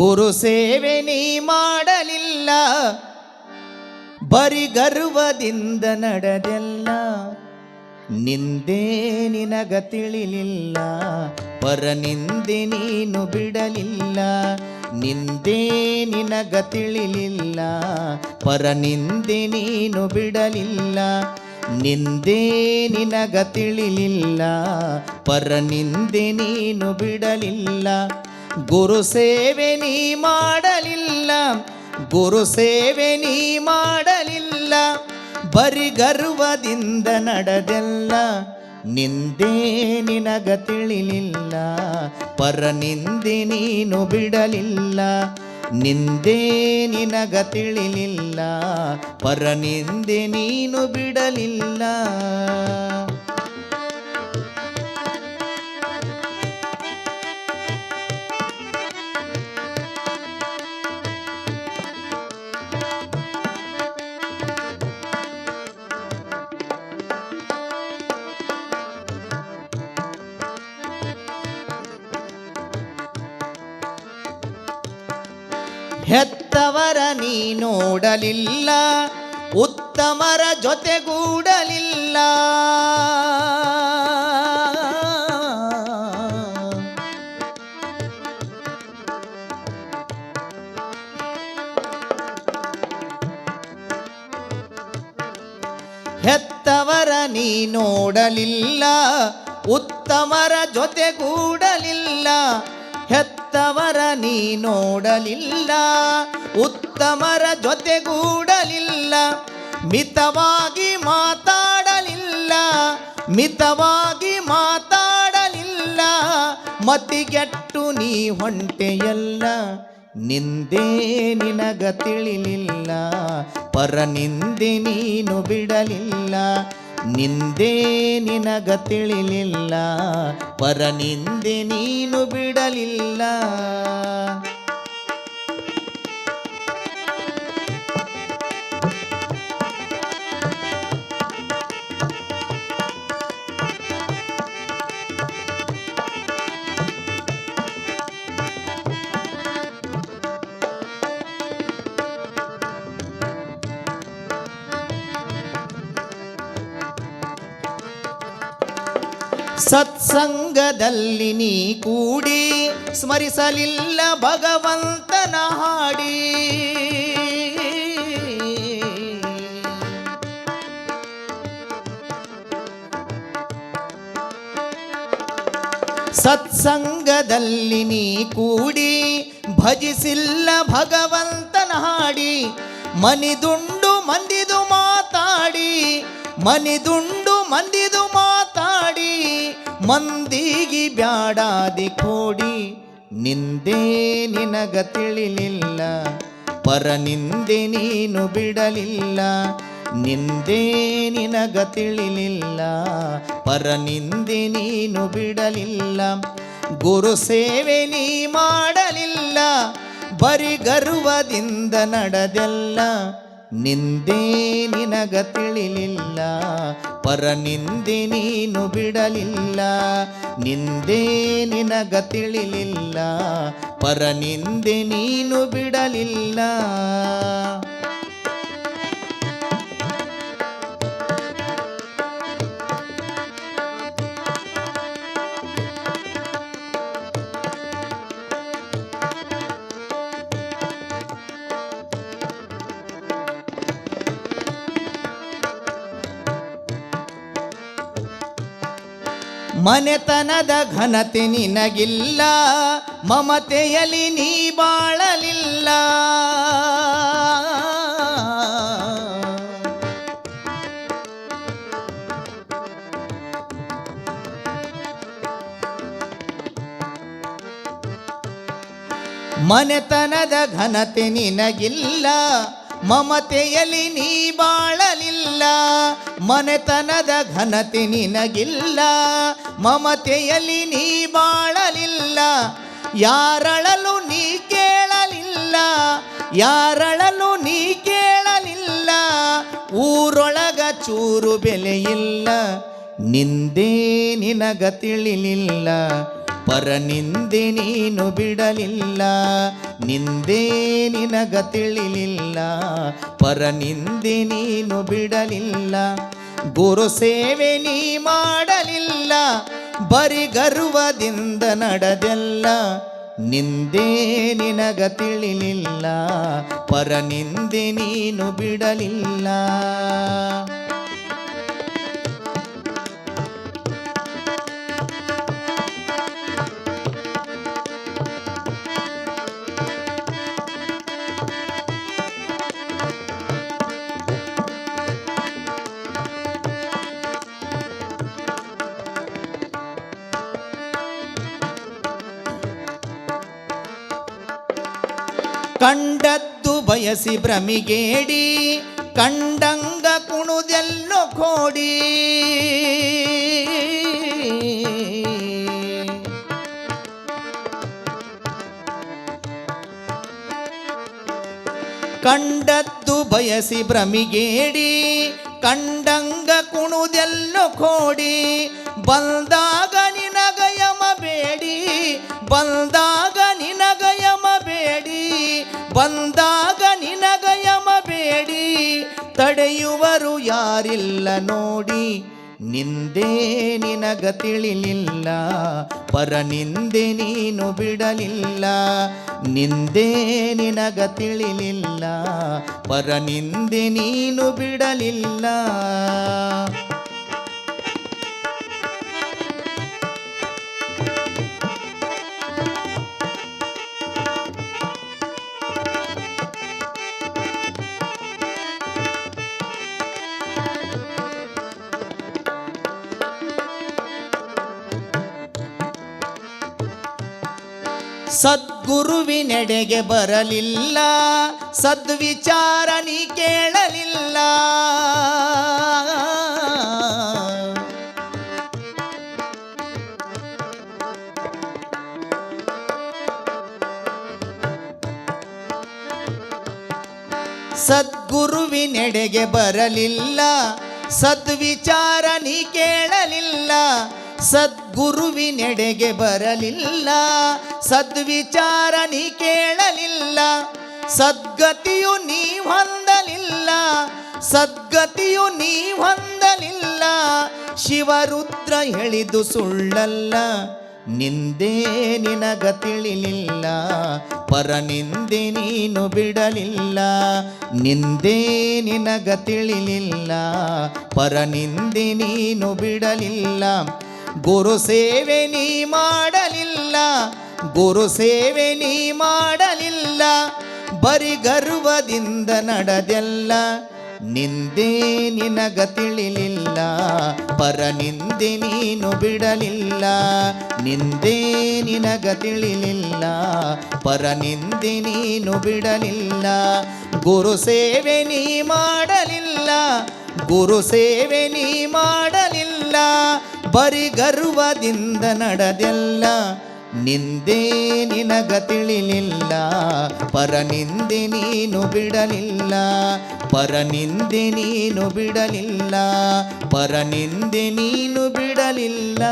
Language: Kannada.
ಗುರು ಸೇವೆ ನೀ ಮಾಡಲಿಲ್ಲ, ಬರಿ ಗರ್ವದಿಂದ ನಡೆದೆಲ್ಲ. ನಿಂದೇ ನಿನಗ ತಿಳಿಲಿಲ್ಲ, ಪರ ನಿಂದೆ ನೀನು ಬಿಡಲಿಲ್ಲ. ನಿಂದೇ ನಿನಗ ತಿಳಿಲಿಲ್ಲ, ಪರ ನಿಂದೆ ನೀನು ಬಿಡಲಿಲ್ಲ. ನಿಂದೇ ನಿನಗ ತಿಳಿಲಿಲ್ಲ, ಪರ ನಿಂದೆ ನೀನು ಬಿಡಲಿಲ್ಲ. ಗುರು ಸೇವೆ ನೀ ಮಾಡಲಿಲ್ಲ, ಗುರು ಸೇವೆ ನೀ ಮಾಡಲಿಲ್ಲ. ಬರಿ ಗರ್ವದಿಂದ ನಡೆದೆಲ್ಲ, ನಿಂದೇ ನಿನಗ ತಿಳಿಲಿಲ್ಲ. ಪರ ನಿಂದೆ ನೀನು ಬಿಡಲಿಲ್ಲ, ನಿಂದೇ ನಿನಗ ತಿಳಿಲಿಲ್ಲ. ಪರ ನಿಂದೆ ನೀನು ಬಿಡಲಿಲ್ಲ. ಹೆತ್ತವರ ನೀ ನೋಡಲಿಲ್ಲ ಉತ್ತಮರ ಜೊತೆಗೂಡಲಿಲ್ಲ. ಹೆತ್ತವರ ನೀ ನೋಡಲಿಲ್ಲ ಉತ್ತಮರ ಜೊತೆಗೂಡಲಿಲ್ಲ ಹೆತ್ತವರ ನೀ ನೋಡಲಿಲ್ಲ, ಉತ್ತಮರ ಜೊತೆಗೂಡಲಿಲ್ಲ, ಮಿತವಾಗಿ ಮಾತಾಡಲಿಲ್ಲ ಮಿತವಾಗಿ ಮಾತಾಡಲಿಲ್ಲ, ಮತಿಗೆಟ್ಟು ನೀ ಹೊಂಟೆಯಲ್ಲ, ನಿಂದೇ ನಿನಗ ತಿಳಿಲಿಲ್ಲ, ಪರ ನಿಂದೆ ನೀನು ಬಿಡಲಿಲ್ಲ ನಿಂದೆ ನಿನಗ ತಿಳಿಲಿಲ್ಲ ಪರ ನಿಂದೆ ನೀನು ಬಿಡಲಿಲ್ಲ. ಸತ್ಸಂಗದಲ್ಲಿ ನೀ ಕೂಡಿ ಸ್ಮರಿಸಲಿಲ್ಲ ಭಗವಂತನ ಹಾಡಿ. ಸತ್ಸಂಗದಲ್ಲಿ ನೀ ಕೂಡಿ ಭಜಿಸಿಲ್ಲ ಭಗವಂತನ ಹಾಡಿ. ಮನಿದುಂಡು ಮಂದಿದು ಮಾತಾಡಿ, ಮನಿದುಂಡು ಮಂದಿದು ಮಾತಾಡಿ ಮಂದಿಗಿ ಬ್ಯಾಡಾದಿ ಕೋಡಿ ನಿಂದೆ ನಿನಗ ತಿಳಿಲಿಲ್ಲ. ಪರ ನಿಂದೆ ನೀನು ಬಿಡಲಿಲ್ಲ. ನಿಂದೆ ನಿನಗ ತಿಳಿಲಿಲ್ಲ. ಪರ ನಿಂದೆ ನೀನು ಬಿಡಲಿಲ್ಲ. ಗುರು ಸೇವೆ ನೀ ಮಾಡಲಿಲ್ಲ. ಬರಿ ಗರ್ವದಿಂದ ನಡೆದೆಲ್ಲ. ನಿಂದೆ ನಿನಗ ತಿಳಿಲಿಲ್ಲ ಪರ ನಿಂದೆ ನೀನು ಬಿಡಲಿಲ್ಲ. ನಿಂದೆ ನಿನಗ ತಿಳಿಲಿಲ್ಲ ಪರ ನಿಂದೆ ನೀನು ಬಿಡಲಿಲ್ಲ. ಮನೆತನದ ಘನತೆ ನಿನಗಿಲ್ಲ ಮಮತೆಯಲ್ಲಿ ನೀ ಬಾಳಲಿಲ್ಲ. ಮನೆತನದ ಘನತೆ ನಿನಗಿಲ್ಲ ಮಮತೆಯಲ್ಲಿ ನೀ ಬಾಳಲಿಲ್ಲ ಮನೆತನದ ಘನತೆ ನಿನಗಿಲ್ಲ, ಮಮತೆಯಲ್ಲಿ ನೀ ಬಾಳಲಿಲ್ಲ, ಯಾರಳಲು ನೀ ಕೇಳಲಿಲ್ಲ, ಯಾರಳಲು ನೀ ಕೇಳಲಿಲ್ಲ, ಊರೊಳಗ ಚೂರು ಬೆಲೆಯಿಲ್ಲ, ನಿಂದೇ ನಿನಗ ತಿಳಿಲಿಲ್ಲ. ಪರನಿಂದೆ ನೀನು ಬಿಡಲಿಲ್ಲ, ನಿಂದೆ ನಿನಗ ತಿಳಿಲಿಲ್ಲ. ಪರನಿಂದೆ ನೀನು ಬಿಡಲಿಲ್ಲ, ಗುರು ಸೇವೆ ನೀ ಮಾಡಲಿಲ್ಲ, ಬರಿ ಗರ್ವದಿಂದ ನಡೆದೆಲ್ಲ. ನಿಂದೆ ನಿನಗ ತಿಳಿಲಿಲ್ಲ ಪರನಿಂದೆ ನೀನು ಬಿಡಲಿಲ್ಲ. ಕಂಡದ್ದು ಬಯಸಿ ಭ್ರಮಿಗೇಡಿ, ಕಂಡಂಗ ಕುಣುದೆಲ್ಲೋ ಕೋಡಿ. ಕಂಡದ್ದು ಬಯಸಿ ಭ್ರಮಿಗೇಡಿ, ಕಂಡಂಗ ಕುಣುದೆಲ್ಲೋ ಕೋಡಿ. ಬಂದಾಗ ನಿನಗಯಮ ಬೇಡಿ ಬಂದಾಗ ಬಂದಾಗ ನಿನಗಯಮ ಬೇಡಿ. ತಡೆಯುವರು ಯಾರಿಲ್ಲ ನೋಡಿ. ನಿಂದೇ ನಿನಗ ತಿಳಿಲಿಲ್ಲ. ಪರನಿಂದೆ ನೀನು ಬಿಡಲಿಲ್ಲ. ನಿಂದೇ ನಿನಗ ತಿಳಿಲಿಲ್ಲ. ಪರನಿಂದೆ ನೀನು ಬಿಡಲಿಲ್ಲ. ಸದ್ಗುರುವಿನೆಡೆಗೆ ಬರಲಿಲ್ಲ ಸದ್ವಿಚಾರನಿ ಕೇಳಲಿಲ್ಲ. ಸದ್ಗುರುವಿನೆಡೆಗೆ ಬರಲಿಲ್ಲ ಸದ್ವಿಚಾರನಿ ಕೇಳಲಿಲ್ಲ ಸದ್ಗುರುವಿನೆಡೆಗೆ ಬರಲಿಲ್ಲ, ಸದ್ವಿಚಾರ ನೀ ಕೇಳಲಿಲ್ಲ, ಸದ್ಗತಿಯು ನೀ ಹೊಂದಲಿಲ್ಲ, ಸದ್ಗತಿಯು ನೀ ಹೊಂದಲಿಲ್ಲ, ಶಿವರುದ್ರ ಹೇಳಿದು ಸುಳ್ಳಲ್ಲ, ನಿಂದೇ ನಿನಗ ತಿಳಿಲಿಲ್ಲ ಪರನಿಂದೆ ನೀನು ಬಿಡಲಿಲ್ಲ, ನಿಂದೇ ನಿನಗ ತಿಳಿಲಿಲ್ಲ ಪರನಿಂದೆ ನೀನು ಬಿಡಲಿಲ್ಲ. ಗುರು ಸೇವೆ ನೀ ಮಾಡಲಿಲ್ಲ, ಗುರು ಸೇವೆ ನೀ ಮಾಡಲಿಲ್ಲ, ಬರಿ ಗರ್ವದಿಂದ ನಡೆದೆಲ್ಲ ನಿಂದೆ ನಿನಗ ತಿಳಿಲಿಲ್ಲ ಪರನಿಂದೆ ನೀನು ಬಿಡಲಿಲ್ಲ, ನಿಂದೆ ನಿನಗ ತಿಳಿಲಿಲ್ಲ ಪರನಿಂದೆ ನೀನು ಬಿಡಲಿಲ್ಲ, ಗುರು ಸೇವೆ ನೀ ಮಾಡಲಿಲ್ಲ, ಗುರು ಸೇವೆ ನೀ ಮಾಡಲಿಲ್ಲ. ಬರಿ ಗರ್ವದಿಂದ ನಡೆದೆಲ್ಲ. ನಿಂದೆ ನಿನಗ ತಿಳಿಲಿಲ್ಲ ಪರನಿಂದೆ ನೀನು ಬಿಡಲಿಲ್ಲ. ಪರ ನಿಂದೆ ನೀನು ಬಿಡಲಿಲ್ಲ, ಪರ ನಿಂದೆ ನೀನು ಬಿಡಲಿಲ್ಲ.